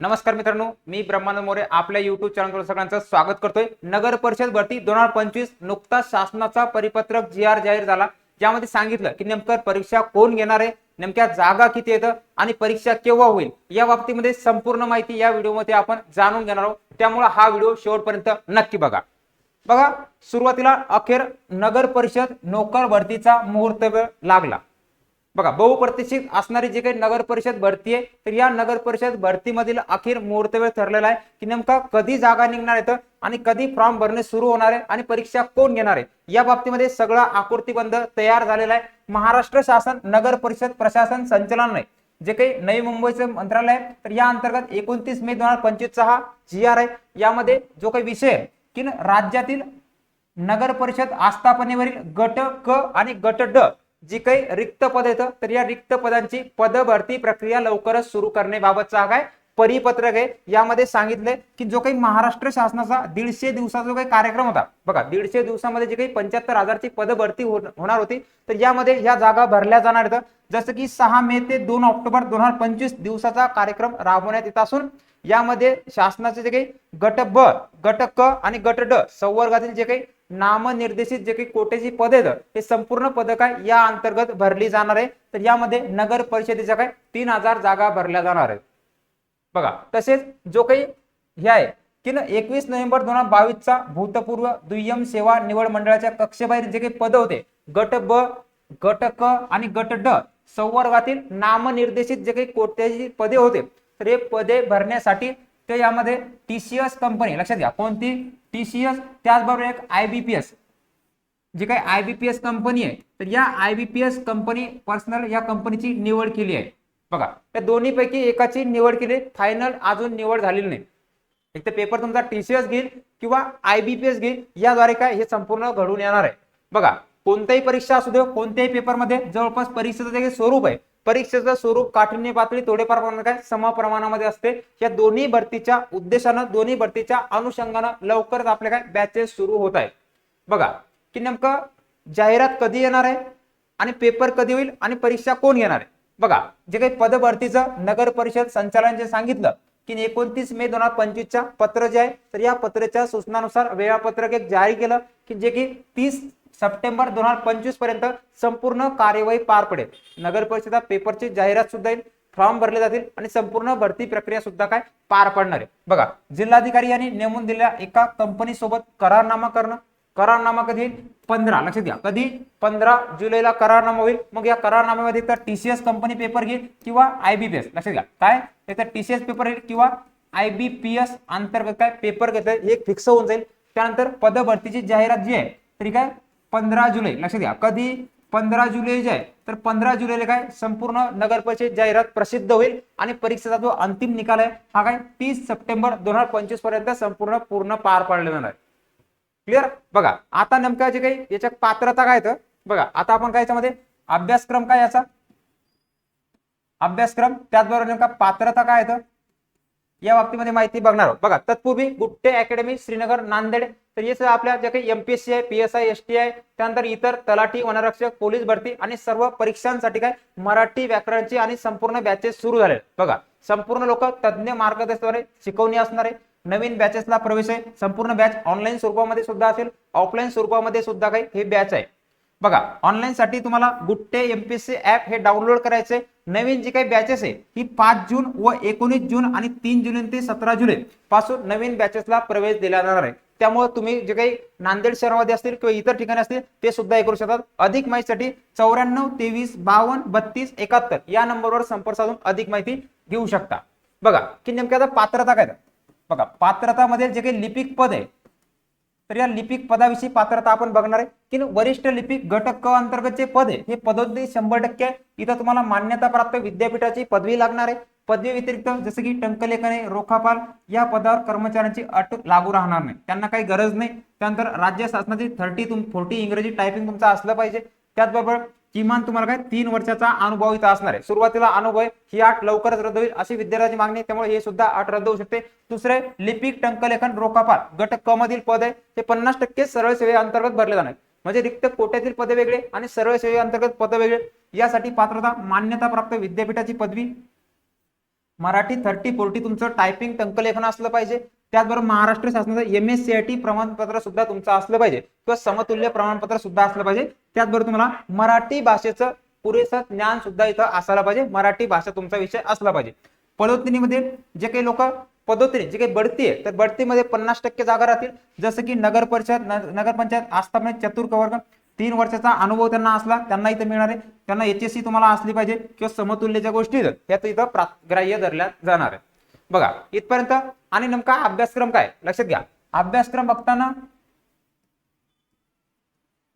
नमस्कार मित्रांनो मी ब्रह्मानंद मोरे आपल्या युट्यूब चॅनलवर सगळ्यांचं स्वागत करतोय. नगर परिषद भरती दोन हजार पंचवीस नुकताच शासनाचा परिपत्रक जी आर जाहीर झाला. ज्यामध्ये सांगितलं की नेमकं परीक्षा कोण घेणार आहे नेमक्या जागा किती येतं आणि परीक्षा केव्हा होईल या बाबतीमध्ये संपूर्ण माहिती या व्हिडिओमध्ये आपण जाणून घेणार आहोत. त्यामुळे हा व्हिडिओ शेवटपर्यंत नक्की बघा. बघा सुरुवातीला अखेर नगर परिषद नोकर भरतीचा मुहूर्त लागला. बघा बहुप्रतिक्षित असणारी जी काही नगर परिषद भरती आहे तर या नगर परिषद भरतीमधील अखेर मुहूर्त वेळ ठरलेला आहे की नेमका कधी जागा निघणार आहेत आणि कधी फॉर्म भरणे सुरू होणार आहे आणि परीक्षा कोण घेणार आहे? या बाबतीमध्ये सगळा आकृतीबंध तयार झालेला आहे. महाराष्ट्र शासन नगर परिषद प्रशासन संचालनालय जे काही नवी मुंबईचं मंत्रालय आहे तर या अंतर्गत एकोणतीस मे दोन हजार पंचवीसचा हा जी आर आहे. यामध्ये जो काही विषय आहे की राज्यातील नगर परिषद आस्थापनेवरील गट क आणि गट ड जी काही रिक्त पद येतं तर या रिक्त पदांची पदभरती प्रक्रिया लवकरच सुरू करण्याबाबतचा काय परिपत्रक आहे. यामध्ये सांगितले की जो काही महाराष्ट्र शासनाचा दीडशे दिवसाचा जो काही कार्यक्रम होता बघा दीडशे दिवसामध्ये जे काही पंच्याहत्तर हजारची पद भरती हो- होणार होती तर यामध्ये या जागा भरल्या जाणार आहेत. जसं की सहा मे ते दोन ऑक्टोबर दोन हजार पंचवीस दिवसाचा कार्यक्रम राबवण्यात येत असून यामध्ये शासनाचे जे काही गट ब गट क आणि गट ड संवर्गातील जे काही नामनिर्देशित जे काही कोटेची पद आहेत हे संपूर्ण पद काय या अंतर्गत भरली जाणार आहे. तर यामध्ये नगर परिषदेच्या काय तीन हजार जागा भरल्या जाणार आहेत. बघा तसेच जो काही हे आहे की ना एकवीस नोव्हेंबर दोन हजार बावीसचा भूतपूर्व दुय्यम सेवा निवड मंडळाच्या कक्षेबाहेर जे काही पद होते गट ब गट क आणि गट ड संवर्गातील नामनिर्देशित जे काही कोट्याची पदे होते तर हे पदे भरण्यासाठी ते यामध्ये टीसीएस कंपनी लक्षात घ्या कोणती? टीसीएस त्याचबरोबर एक आयबीपीएस जी काही आयबीपीएस कंपनी आहे तर या आयबीपीएस कंपनी पर्सनल या कंपनीची निवड केली आहे. बघा त्या दोन्ही पैकी एकाची निवड केली फायनल अजून निवड झालेली नाही. एक तर पेपर तुमचा टीसीएस घेईल किंवा आयबीपीएस घेईल याद्वारे काय हे संपूर्ण घडून येणार आहे. बघा कोणत्याही परीक्षा असू दे कोणत्याही पेपरमध्ये जवळपास परीक्षेचं जे स्वरूप आहे परीक्षेचं स्वरूप काठिण्य पातळी थोडेफार प्रमाणात काय? सम प्रमाणामध्ये असते. या दोन्ही भरतीच्या उद्देशानं दोन्ही भरतीच्या अनुषंगानं लवकरच आपले काय? बॅचेस सुरू होत आहेत. बघा की नेमकं जाहिरात कधी येणार आहे? आणि पेपर कधी होईल? आणि परीक्षा कोण घेणार आहे? बघा जे काही पदभरतीचं नगर परिषद संचालन सांगितलं की एकोणतीस मे दोन हजार पंचवीसच्या पत्र जे आहे तर या पत्राच्या सूचनानुसार वेळापत्रक एक जारी केलं की जे की तीस सप्टेंबर दोन हजार पंचवीसपर्यंत संपूर्ण कार्यवाही पार पडेल. नगर परिषदा पेपरची जाहिरात सुद्धा येईल फॉर्म भरले जातील आणि संपूर्ण भरती प्रक्रिया सुद्धा काय पार पडणार आहे. बघा जिल्हाधिकारी यांनी नेमून दिलेल्या एका कंपनी सोबत करारनामा करणं करारनामा कधी येईल? पंधरा लक्षात घ्या. कधी? पंधरा जुलैला करारनामा होईल. मग या करारनाम्यामध्ये तर टीसीएस कंपनी पेपर घेईल किंवा आयबीपीएस लक्षात घ्या. काय? तर टीसीएस पेपर येईल किंवा आयबीपीएस अंतर्गत काय? पेपर घेतलं हे फिक्स होऊन जाईल. त्यानंतर पदभरतीची जाहिरात जी आहे तरी काय? पंधरा जुलै लक्षात घ्या कधी? पंधरा जुलै जे आहे तर पंधरा जुलैला काय? संपूर्ण नगर परिषद जाहिरात प्रसिद्ध होईल आणि परीक्षेचा जो अंतिम निकाल आहे हा काय? तीस सप्टेंबर दोन हजार पंचवीसपर्यंत संपूर्ण पूर्ण पार पाडले जाणार आहे. क्लिअर बघा आता नेमकं जे काही याच्या पात्रता काय तर बघा आता आपण काय याच्यामध्ये? अभ्यासक्रम काय याचा? अभ्यासक्रम त्याचबरोबर नेमका पात्रता काय येतं या बाबतीमध्ये माहिती बघणार आहोत. बघा तत्पूर्वी गुट्टे अकॅडमी श्रीनगर नांदेड तर हे सगळं आपल्या जे काही एमपीएससी आहे P S I S T आहे त्यानंतर इतर तलाठी वनरक्षक पोलीस भरती आणि सर्व परीक्षांसाठी काय मराठी व्याकरणची आणि संपूर्ण बॅचेस सुरू झाले बघा संपूर्ण लोक तज्ज्ञ मार्गदर्शनाद्वारे शिकवणी असणार आहे. नवीन बॅचेसला प्रवेश आहे. संपूर्ण बॅच ऑनलाईन स्वरूपामध्ये सुद्धा असेल. ऑफलाईन स्वरूपामध्ये सुद्धा काही हे बॅच आहे. बघा ऑनलाईन साठी तुम्हाला गुट्टे एमपीएससी ऍप हे डाउनलोड करायचे. नवीन जी काही बॅचेस आहे ही पाच जून व एकोणीस जून आणि तीन जून ते सतरा जुलै पासून नवीन बॅचेसला प्रवेश दिला जाणार आहे. त्यामुळे तुम्ही जे काही नांदेड शहरामध्ये असतील किंवा इतर ठिकाणी असतील ते सुद्धा हे करू शकतात. अधिक माहितीसाठी चौऱ्याण्णव तेवीस बावन्न बत्तीस एकाहत्तर या नंबरवर संपर्क साधून अधिक माहिती घेऊ शकता. बघा की नेमक्या आता पात्रता काय आहे? बघा पात्रतामध्ये जे काही लिपिक पद आहे तर या लिपिक पदाविषयी पात्रता आपण बघणार आहे. की वरिष्ठ लिपिक घटक क अंतर्गतचे पद आहे हे पदोन्नती शंभर टक्के आहे इथं तुम्हाला मान्यताप्राप्त विद्यापीठाची पदवी लागणार आहे. पदवी व्यतिरिक्त जसं की टंकलेखने रोखापाल या पदावर कर्मचाऱ्यांची अट लागू राहणार नाही. त्यांना काही गरज नाही. त्यानंतर राज्य शासनाची थर्टी तुम फोर्टी इंग्रजी टायपिंग तुमचं असलं पाहिजे. त्याचबरोबर किमान तुम्हाला काय तीन वर्षाचा अनुभव इथं असणार आहे. सुरुवातीला अनुभव ही आठ लवकरच रद्द होईल अशी विद्यार्थ्याची मागणी त्यामुळे हे सुद्धा आठ रद्द होऊ शकते. दुसरे लिपिक टंकलेखन रोखापाल गट क मधील पद आहे. ते पन्नास टक्के सरळ सेवे अंतर्गत भरले जाणार म्हणजे रिक्त कोट्यातील पदे वेगळे आणि सरळ सेवे अंतर्गत पद वेगळे. यासाठी पात्रता मान्यताप्राप्त विद्यापीठाची पदवी. मराठी थर्टी फोर्टी तुमचं टायपिंग टंकलेखन असलं पाहिजे. त्याचबरोबर महाराष्ट्र शासनाचं M S C I T प्रमाणपत्र सुद्धा तुमचं असलं पाहिजे. किंवा समतुल्य प्रमाणपत्र सुद्धा असलं पाहिजे. त्याचबरोबर तुम्हाला मराठी भाषेचं पुरेसं ज्ञान सुद्धा इथं असायला पाहिजे. मराठी भाषा तुमचा विषय असला पाहिजे. पदोत्तरीमध्ये जे काही लोक पदोत्तरी जे काही बढती आहे तर बढतीमध्ये पन्नास टक्के जागा राहतील. जसं की नगर परिषद नगरपंचायत आस्थापने चतुर्क वर्ग तीन वर्षाचा अनुभव त्यांना असला त्यांना इथं मिळणार आहे. त्यांना एचएससी तुम्हाला असली पाहिजे. किंवा समतुल्य ज्या गोष्टी आहेत ह्या इथं प्रा- ग्राह्य धरल्या जाणार आहे. बघा इथपर्यंत आणि नेमका अभ्यासक्रम काय? लक्षात घ्या. अभ्यासक्रम बघताना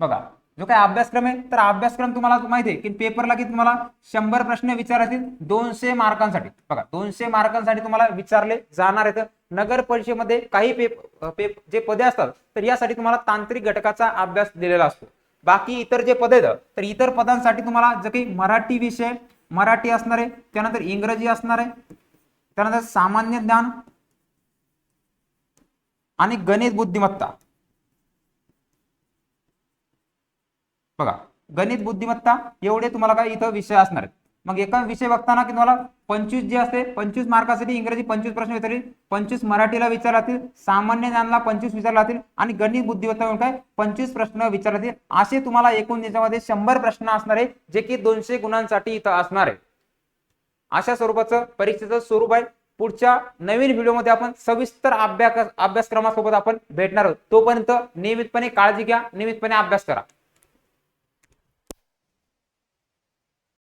बघा जो काय अभ्यासक्रम आहे तर अभ्यासक्रम तुम्हाला माहिती आहे की पेपरला की तुम्हाला शंभर प्रश्न विचारातील दोनशे मार्कांसाठी. बघा दोनशे मार्कांसाठी तुम्हाला विचारले जाणार आहेत. नगर परिषदेमध्ये काही पेप पेप जे पदे असतात तर यासाठी तुम्हाला तांत्रिक घटकाचा अभ्यास दिलेला असतो. बाकी इतर जे पद आहेत तर इतर पदांसाठी तुम्हाला जे काही मराठी विषय मराठी असणार आहे त्यानंतर इंग्रजी असणार आहे त्यानंतर सामान्य ज्ञान आणि गणित बुद्धिमत्ता. बघा गणित बुद्धिमत्ता एवढे तुम्हाला काय इथं विषय असणार आहेत. मग एका विषय बघताना की तुम्हाला पंचवीस जे असते पंचवीस मार्कासाठी इंग्रजी पंचवीस प्रश्न विचारतील पंचवीस मराठीला विचारतील सामान्य ज्ञानला पंचवीस विचारतील आणि गणित बुद्धिमत्ता म्हणून काय पंचवीस प्रश्न विचारतील असे तुम्हाला एकूण याच्यामध्ये शंभर प्रश्न असणार आहे जे की दोनशे गुणांसाठी इथं असणार. आहे अशा स्वरूपाचं परीक्षेचं स्वरूप आहे. पुढच्या नवीन व्हिडिओमध्ये आपण सविस्तर अभ्यास अभ्यासक्रमासोबत आपण भेटणार आहोत. तोपर्यंत नियमितपणे काळजी घ्या नियमितपणे अभ्यास करा.